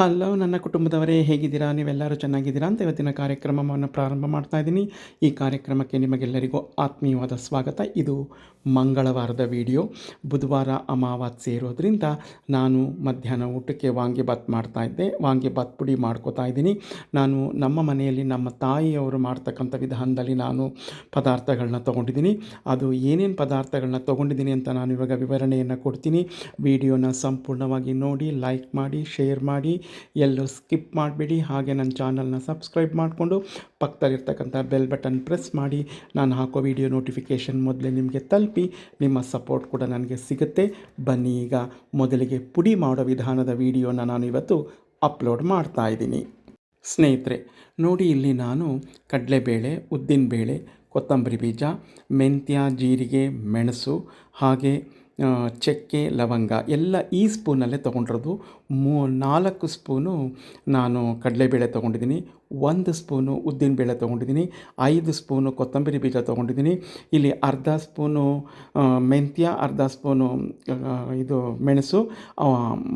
Hello, ನನ್ನ ಕುಟುಂಬದವರೇ, ಹೇಗಿದ್ದೀರಾ? ನೀವೆಲ್ಲರೂ ಚೆನ್ನಾಗಿದ್ದೀರಾ ಅಂತ ಇವತ್ತಿನ ಕಾರ್ಯಕ್ರಮವನ್ನು ಪ್ರಾರಂಭ ಮಾಡ್ತಾ ಇದ್ದೀನಿ. ಈ ಕಾರ್ಯಕ್ರಮಕ್ಕೆ ನಿಮಗೆಲ್ಲರಿಗೂ ಆತ್ಮೀಯವಾದ ಸ್ವಾಗತ. ಇದು ಮಂಗಳವಾರದ ವಿಡಿಯೋ. ಬುಧವಾರ ಅಮಾವಾಸ್ಯೆ ಇರೋದ್ರಿಂದ ನಾನು ಮಧ್ಯಾಹ್ನ ಊಟಕ್ಕೆ ವಾಂಗಿಬಾತ್ ಮಾಡ್ತಾ ಇದ್ದೆ. ವಾಂಗಿಬಾತ್ ಪುಡಿ ಮಾಡ್ಕೋತಾ ಇದ್ದೀನಿ. ನಾನು ನಮ್ಮ ಮನೆಯಲ್ಲಿ ನಮ್ಮ ತಾಯಿಯವರು ಮಾಡ್ತಕ್ಕಂಥ ವಿಧಾನದಲ್ಲಿ ನಾನು ಪದಾರ್ಥಗಳನ್ನ ತೊಗೊಂಡಿದ್ದೀನಿ. ಅದು ಏನೇನು ಪದಾರ್ಥಗಳನ್ನ ತೊಗೊಂಡಿದ್ದೀನಿ ಅಂತ ನಾನು ಇವಾಗ ವಿವರಣೆಯನ್ನು ಕೊಡ್ತೀನಿ. ವಿಡಿಯೋನ ಸಂಪೂರ್ಣವಾಗಿ ನೋಡಿ, ಲೈಕ್ ಮಾಡಿ, ಶೇರ್ ಮಾಡಿ. ಎಲ್ಲೂ ಸ್ಕಿಪ್ ಮಾಡಬೇಡಿ. ಹಾಗೆ ನನ್ನ ಚಾನಲ್ನ ಸಬ್ಸ್ಕ್ರೈಬ್ ಮಾಡಿಕೊಂಡು ಪಕ್ಕದಲ್ಲಿರ್ತಕ್ಕಂಥ ಬೆಲ್ ಬಟನ್ ಪ್ರೆಸ್ ಮಾಡಿ. ನಾನು ಹಾಕೋ ವಿಡಿಯೋ ನೋಟಿಫಿಕೇಷನ್ ಮೊದಲೇ ನಿಮಗೆ ತಲುಪಿ ನಿಮ್ಮ ಸಪೋರ್ಟ್ ಕೂಡ ನನಗೆ ಸಿಗುತ್ತೆ. ಬನ್ನಿ ಈಗ ಮೊದಲಿಗೆ ಪುಡಿ ಮಾಡೋ ವಿಧಾನದ ವಿಡಿಯೋನ ನಾನು ಇವತ್ತು ಅಪ್ಲೋಡ್ ಮಾಡ್ತಾ ಇದ್ದೀನಿ. ಸ್ನೇಹಿತರೆ, ನೋಡಿ ಇಲ್ಲಿ ನಾನು ಕಡಲೆಬೇಳೆ, ಉದ್ದಿನಬೇಳೆ, ಕೊತ್ತಂಬರಿ ಬೀಜ, ಮೆಂತ್ಯ, ಜೀರಿಗೆ, ಮೆಣಸು ಹಾಗೆ ಚಕ್ಕೆ, ಲವಂಗ ಎಲ್ಲ ಈ ಸ್ಪೂನಲ್ಲೇ ತೊಗೊಂಡಿರೋದು. ಮೂ, ನಾಲ್ಕು ಸ್ಪೂನು ನಾನು ಕಡಲೆಬೇಳೆ ತೊಗೊಂಡಿದ್ದೀನಿ. ಒಂದು ಸ್ಪೂನು ಉದ್ದಿನಬೇಳೆ ತೊಗೊಂಡಿದ್ದೀನಿ. ಐದು ಸ್ಪೂನು ಕೊತ್ತಂಬರಿ ಬೀಜ ತೊಗೊಂಡಿದ್ದೀನಿ. ಇಲ್ಲಿ ಅರ್ಧ ಸ್ಪೂನು ಮೆಂತ್ಯ, ಅರ್ಧ ಸ್ಪೂನು ಇದು ಮೆಣಸು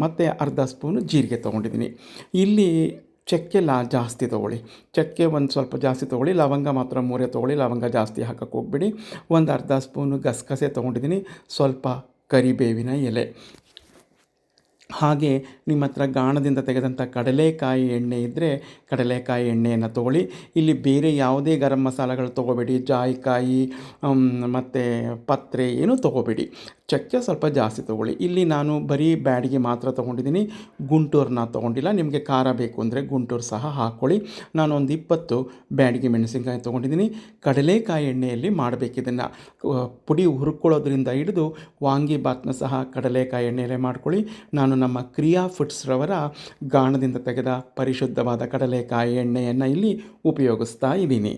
ಮತ್ತು ಅರ್ಧ ಸ್ಪೂನು ಜೀರಿಗೆ ತೊಗೊಂಡಿದ್ದೀನಿ. ಇಲ್ಲಿ ಚಕ್ಕೆ ಲಾ, ಜಾಸ್ತಿ ತೊಗೊಳ್ಳಿ. ಚಕ್ಕೆ ಒಂದು ಸ್ವಲ್ಪ ಜಾಸ್ತಿ ತೊಗೊಳ್ಳಿ. ಲವಂಗ ಮಾತ್ರ ಮೂರೇ ತೊಗೊಳ್ಳಿ. ಲವಂಗ ಜಾಸ್ತಿ ಹಾಕಕ್ಕೆ ಹೋಗ್ಬಿಡಿ. ಒಂದು ಅರ್ಧ ಸ್ಪೂನು ಗಸಗಸೆ ತೊಗೊಂಡಿದ್ದೀನಿ. ಸ್ವಲ್ಪ ಕರಿಬೇವಿನ ಎಲೆ. ಹಾಗೆ ನಿಮ್ಮ ಹತ್ರ ಗಾಣದಿಂದ ತೆಗೆದಂಥ ಕಡಲೆಕಾಯಿ ಎಣ್ಣೆ ಇದ್ದರೆ ಕಡಲೆಕಾಯಿ ಎಣ್ಣೆಯನ್ನು ತೊಗೊಳ್ಳಿ. ಇಲ್ಲಿ ಬೇರೆ ಯಾವುದೇ ಗರಂ ಮಸಾಲೆಗಳು ತೊಗೋಬೇಡಿ. ಜಾಯಿಕಾಯಿ ಮತ್ತು ಪತ್ರೆ ಏನೂ ತೊಗೋಬೇಡಿ. ಚಕ್ಕೆ ಸ್ವಲ್ಪ ಜಾಸ್ತಿ ತೊಗೊಳ್ಳಿ. ಇಲ್ಲಿ ನಾನು ಬರೀ ಬ್ಯಾಡಿಗೆ ಮಾತ್ರ ತೊಗೊಂಡಿದ್ದೀನಿ. ಗುಂಟೂರನ್ನ ತೊಗೊಂಡಿಲ್ಲ. ನಿಮಗೆ ಖಾರ ಬೇಕು ಅಂದರೆ ಗುಂಟೂರು ಸಹ ಹಾಕ್ಕೊಳ್ಳಿ ಒಂದು ಇಪ್ಪತ್ತು ಬ್ಯಾಡಿಗೆ ಮೆಣಸಿನ್ಕಾಯಿ ತೊಗೊಂಡಿದ್ದೀನಿ. ಕಡಲೆಕಾಯಿ ಎಣ್ಣೆಯಲ್ಲಿ ಮಾಡಬೇಕು ಇದನ್ನು. ಪುಡಿ ಹುರ್ಕೊಳ್ಳೋದ್ರಿಂದ ಹಿಡಿದು ವಾಂಗಿ ಬಾತ್ನ ಸಹ ಕಡಲೆಕಾಯಿ ಎಣ್ಣೆಯಲ್ಲೇ ಮಾಡ್ಕೊಳ್ಳಿ. ನಾನು ನಮ್ಮ ಕ್ರಿಯಾ ಫುಡ್ಸ್ರವರ ಗಾಣದಿಂದ ತೆಗೆದ ಪರಿಶುದ್ಧವಾದ ಕಡಲೆಕಾಯಿ ಎಣ್ಣೆಯನ್ನು ಇಲ್ಲಿ ಉಪಯೋಗಿಸ್ತಾ ಇದ್ದೀನಿ.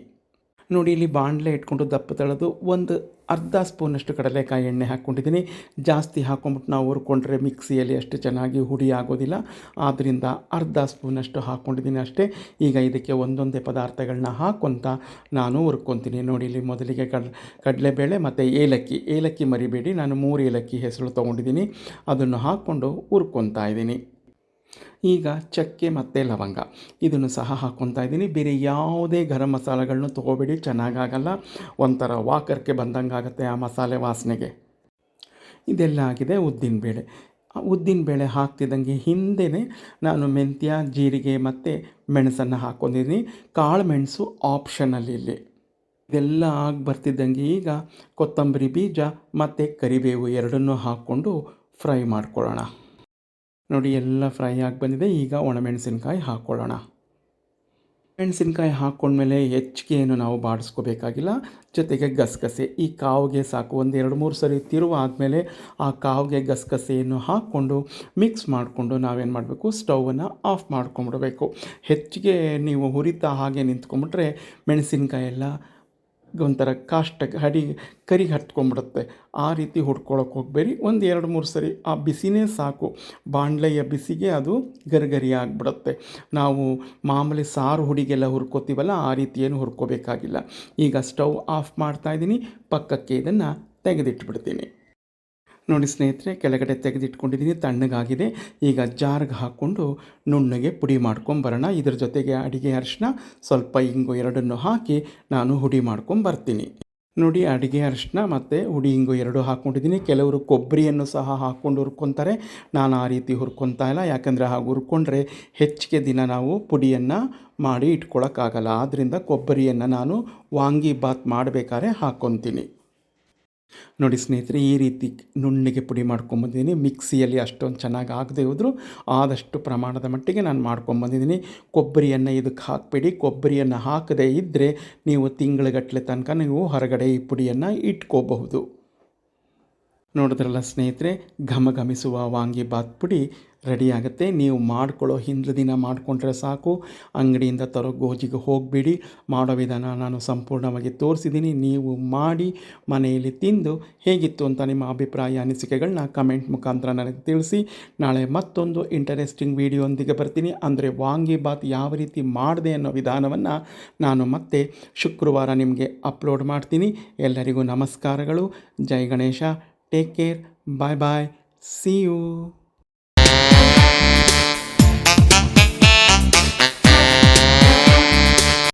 ನೋಡಿ, ಇಲ್ಲಿ ಬಾಣಲೆ ಇಟ್ಕೊಂಡು ದಪ್ಪ ತಳೆದು ಒಂದು ಅರ್ಧ ಸ್ಪೂನಷ್ಟು ಕಡಲೆಕಾಯಿ ಎಣ್ಣೆ ಹಾಕ್ಕೊಂಡಿದ್ದೀನಿ. ಜಾಸ್ತಿ ಹಾಕ್ಕೊಂಬಿಟ್ಟು ನಾವು ಹುರ್ಕೊಂಡ್ರೆ ಮಿಕ್ಸಿಯಲ್ಲಿ ಅಷ್ಟು ಚೆನ್ನಾಗಿ ಹುಡಿ ಆಗೋದಿಲ್ಲ. ಆದ್ದರಿಂದ ಅರ್ಧ ಸ್ಪೂನಷ್ಟು ಹಾಕ್ಕೊಂಡಿದ್ದೀನಿ ಅಷ್ಟೇ. ಈಗ ಇದಕ್ಕೆ ಒಂದೊಂದೇ ಪದಾರ್ಥಗಳನ್ನ ಹಾಕ್ಕೊತ ನಾನು ಹುರ್ಕೊತೀನಿ. ನೋಡಿ, ಇಲ್ಲಿ ಮೊದಲಿಗೆ ಕಡ್, ಕಡಲೆಬೇಳೆ ಮತ್ತು ಏಲಕ್ಕಿ. ಏಲಕ್ಕಿ ಮರಿಬೇಡಿ. ನಾನು ಮೂರು ಏಲಕ್ಕಿ ಹೆಸರು ತೊಗೊಂಡಿದ್ದೀನಿ. ಅದನ್ನು ಹಾಕ್ಕೊಂಡು ಹುರ್ಕೊತಾ ಇದ್ದೀನಿ. ಈಗ ಚಕ್ಕೆ ಮತ್ತು ಲವಂಗ. ಇದನ್ನು ಸಹ ಹಾಕ್ಕೊತಾ ಇದ್ದೀನಿ. ಬೇರೆ ಯಾವುದೇ ಗರಂ ಮಸಾಲೆಗಳನ್ನೂ ತೊಗೋಬೇಡಿ, ಚೆನ್ನಾಗಾಗಲ್ಲ. ಒಂಥರ ವಾಕರ್ಕೆ ಬಂದಂಗೆ ಆಗುತ್ತೆ ಆ ಮಸಾಲೆ ವಾಸನೆಗೆ. ಇದೆಲ್ಲ ಆಗಿದೆ ಉದ್ದಿನಬೇಳೆ ಉದ್ದಿನಬೇಳೆ ಹಾಕ್ತಿದ್ದಂಗೆ ಹಿಂದೆಯೇ ನಾನು ಮೆಂತ್ಯ, ಜೀರಿಗೆ ಮತ್ತು ಮೆಣಸನ್ನು ಹಾಕ್ಕೊಂಡಿದ್ದೀನಿ ಕಾಳು ಮೆಣಸು ಆಪ್ಷನಲ್ಲಿ ಇಲ್ಲಿ. ಇದೆಲ್ಲ ಆಗಿ ಬರ್ತಿದ್ದಂಗೆ ಈಗ ಕೊತ್ತಂಬರಿ ಬೀಜ ಮತ್ತು ಕರಿಬೇವು ಎರಡನ್ನೂ ಹಾಕ್ಕೊಂಡು ಫ್ರೈ ಮಾಡ್ಕೊಳ್ಳೋಣ. ನೋಡಿ, ಎಲ್ಲ ಫ್ರೈ ಆಗಿ ಬಂದಿದೆ. ಈಗ ಒಣಮೆಣಸಿನ್ಕಾಯಿ ಹಾಕ್ಕೊಳ್ಳೋಣ ಮೆಣಸಿನ್ಕಾಯಿ ಹಾಕ್ಕೊಂಡ್ಮೇಲೆ ಏನು ನಾವು ಬಾಡಿಸ್ಕೋಬೇಕಾಗಿಲ್ಲ. ಜೊತೆಗೆ ಗಸಗಸೆ. ಈ ಕಾವಿಗೆ ಸಾಕು. ಒಂದು ಎರಡು ಮೂರು ಸರಿ ತಿರುವ ಆದಮೇಲೆ ಆ ಕಾವಿಗೆ ಗಸಗಸೆಯನ್ನು ಹಾಕ್ಕೊಂಡು ಮಿಕ್ಸ್ ಮಾಡಿಕೊಂಡು ನಾವೇನು ಮಾಡಬೇಕು? ಸ್ಟವನ್ನು ಆಫ್ ಮಾಡ್ಕೊಂಬಿಡಬೇಕು ಹೆಚ್ಚಿಗೆ ನೀವು ಹುರಿತಾ ಹಾಗೆ ನಿಂತ್ಕೊಂಬಿಟ್ರೆ ಮೆಣಸಿನ್ಕಾಯಿ ಎಲ್ಲ ಒಂಥರ ಕಾಷ್ಟ ಹಡಿ ಕರಿಗೆ ಹತ್ಕೊಂಡ್ಬಿಡುತ್ತೆ. ಆ ರೀತಿ ಹುಡ್ಕೊಳಕ್ಕೆ ಹೋಗಬೇಡಿ. ಒಂದು ಎರಡು ಮೂರು ಸರಿ ಆ ಬಿಸಿನೇ ಸಾಕು. ಬಾಣಲೆಯ ಬಿಸಿಗೆ ಅದು ಗರಿಗರಿ ಆಗಿಬಿಡುತ್ತೆ. ನಾವು ಮಾಮೂಲಿ ಸಾರು ಹುಡಿಗೆಲ್ಲ ಹುರ್ಕೋತೀವಲ್ಲ, ಆ ರೀತಿ ಏನು ಹುರ್ಕೋಬೇಕಾಗಿಲ್ಲ. ಈಗ ಸ್ಟವ್ ಆಫ್ ಮಾಡ್ತಾಯಿದ್ದೀನಿ ಪಕ್ಕಕ್ಕೆ ಇದನ್ನು ತೆಗೆದಿಟ್ಬಿಡ್ತೀನಿ. ನೋಡಿ ಸ್ನೇಹಿತರೆ, ಕೆಳಗಡೆ ತೆಗೆದಿಟ್ಕೊಂಡಿದ್ದೀನಿ, ತಣ್ಣಗಾಗಿದೆ. ಈಗ ಜಾರ್ಗೆ ಹಾಕ್ಕೊಂಡು ನುಣ್ಣಗೆ ಪುಡಿ ಮಾಡ್ಕೊಂಬರೋಣ. ಇದ್ರ ಜೊತೆಗೆ ಅಡಿಗೆ ಅರಿಶಿನ ಸ್ವಲ್ಪ ಇಂಗು ಎರಡನ್ನು ಹಾಕಿ ನಾನು ಹುಡಿ ಮಾಡ್ಕೊಂಬರ್ತೀನಿ. ನೋಡಿ, ಅಡುಗೆ ಅರಿಶಿನ ಮತ್ತು ಹುಡಿ ಇಂಗು ಎರಡು ಹಾಕ್ಕೊಂಡಿದ್ದೀನಿ. ಕೆಲವರು ಕೊಬ್ಬರಿಯನ್ನು ಸಹ ಹಾಕ್ಕೊಂಡು ಹುರ್ಕೊತಾರೆ. ನಾನು ಆ ರೀತಿ ಹುರ್ಕೊತಾ ಇಲ್ಲ. ಯಾಕಂದರೆ ಹಾಗೆ ಹುರ್ಕೊಂಡ್ರೆ ಹೆಚ್ಚಿಗೆ ದಿನ ನಾವು ಪುಡಿಯನ್ನು ಮಾಡಿ ಇಟ್ಕೊಳ್ಳೋಕ್ಕಾಗಲ್ಲ ಆದ್ದರಿಂದ ಕೊಬ್ಬರಿಯನ್ನು ನಾನು ವಾಂಗಿ ಬಾತ್ ಮಾಡಬೇಕಾದ್ರೆ ಹಾಕ್ಕೊತೀನಿ. ನೋಡಿ ಸ್ನೇಹಿತರೆ, ಈ ರೀತಿ ನುಣ್ಣಿಗೆ ಪುಡಿ ಮಾಡ್ಕೊಂಬಂದಿದ್ದೀನಿ. ಮಿಕ್ಸಿಯಲ್ಲಿ ಅಷ್ಟೊಂದು ಚೆನ್ನಾಗಿ ಆಗದೆ ಹೋದರೂ ಆದಷ್ಟು ಪ್ರಮಾಣದ ಮಟ್ಟಿಗೆ ನಾನು ಮಾಡ್ಕೊಂಬಂದಿದ್ದೀನಿ. ಕೊಬ್ಬರಿಯನ್ನು ಇದಕ್ಕೆ ಹಾಕಬೇಡಿ. ಕೊಬ್ಬರಿಯನ್ನು ಹಾಕದೇ ಇದ್ದರೆ ನೀವು ತಿಂಗಳಗಟ್ಟಲೆ ತನಕ ನೀವು ಹೊರಗಡೆ ಈ ಪುಡಿಯನ್ನು ಇಟ್ಕೋಬಹುದು. ನೋಡಿದ್ರಲ್ಲ ಸ್ನೇಹಿತರೆ ಘಮ ಘಮಿಸುವ ವಾಂಗಿಬಾತ್ ಪುಡಿ ರೆಡಿಯಾಗುತ್ತೆ. ನೀವು ಮಾಡ್ಕೊಳ್ಳೋ ಹಿಂದಿನ ದಿನ ಮಾಡಿಕೊಂಡ್ರೆ ಸಾಕು. ಅಂಗಡಿಯಿಂದ ತರೋ ಗೋಜಿಗೆ ಹೋಗಬೇಡಿ. ಮಾಡೋ ವಿಧಾನ ನಾನು ಸಂಪೂರ್ಣವಾಗಿ ತೋರಿಸಿದ್ದೀನಿ. ನೀವು ಮಾಡಿ ಮನೆಯಲ್ಲಿ ತಿಂದು ಹೇಗಿತ್ತು ಅಂತ ನಿಮ್ಮ ಅಭಿಪ್ರಾಯ, ಅನಿಸಿಕೆಗಳನ್ನ ಕಮೆಂಟ್ ಮುಖಾಂತರ ನನಗೆ ತಿಳಿಸಿ. ನಾಳೆ ಮತ್ತೊಂದು ಇಂಟರೆಸ್ಟಿಂಗ್ ವಿಡಿಯೋಂದಿಗೆ ಬರ್ತೀನಿ. ಅಂದರೆ ವಾಂಗಿಬಾತ್ ಯಾವ ರೀತಿ ಮಾಡಿದೆ ಅನ್ನೋ ವಿಧಾನವನ್ನು ನಾನು ಮತ್ತೆ ಶುಕ್ರವಾರ ನಿಮಗೆ ಅಪ್ಲೋಡ್ ಮಾಡ್ತೀನಿ. ಎಲ್ಲರಿಗೂ ನಮಸ್ಕಾರಗಳು. ಜೈ Ganesha. Take care. Bye bye. See you.